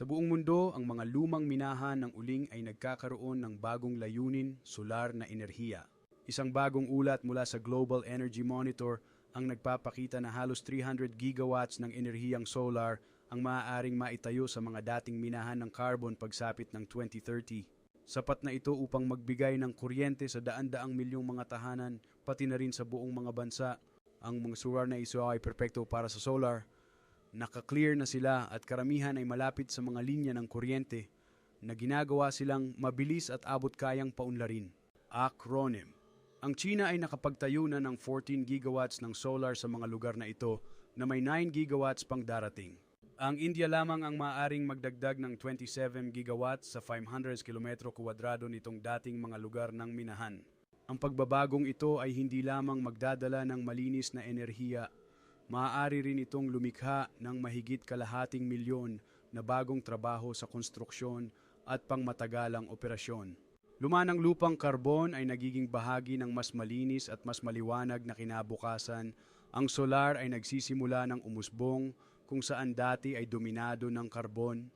Sa buong mundo, ang mga lumang minahan ng uling ay nagkakaroon ng bagong layunin, solar na enerhiya. Isang bagong ulat mula sa Global Energy Monitor ang nagpapakita na halos 300 gigawatts ng enerhiyang solar ang maaaring maitayo sa mga dating minahan ng carbon pagsapit ng 2030. Sapat na ito upang magbigay ng kuryente sa daan-daang milyong mga tahanan, pati na rin sa buong mga bansa. Ang mga solar na iso ay perpekto para sa solar. Naka-clear na sila at karamihan ay malapit sa mga linya ng kuryente na ginagawa silang mabilis at abot kayang paunlarin. Acronym Ang China ay nakapagtayo na ng 14 gigawatts ng solar sa mga lugar na ito na may 9 gigawatts pang darating. Ang India lamang ang maaaring magdagdag ng 27 gigawatts sa 500 kilometro kwadrado nitong dating mga lugar ng minahan. Ang pagbabagong ito ay hindi lamang magdadala ng malinis na enerhiya, maaari rin itong lumikha ng mahigit kalahating milyon na bagong trabaho sa konstruksyon at pangmatagalang operasyon. Lumanang lupang karbon ay nagiging bahagi ng mas malinis at mas maliwanag na kinabukasan. Ang solar ay nagsisimula ng umusbong kung saan dati ay dominado ng karbon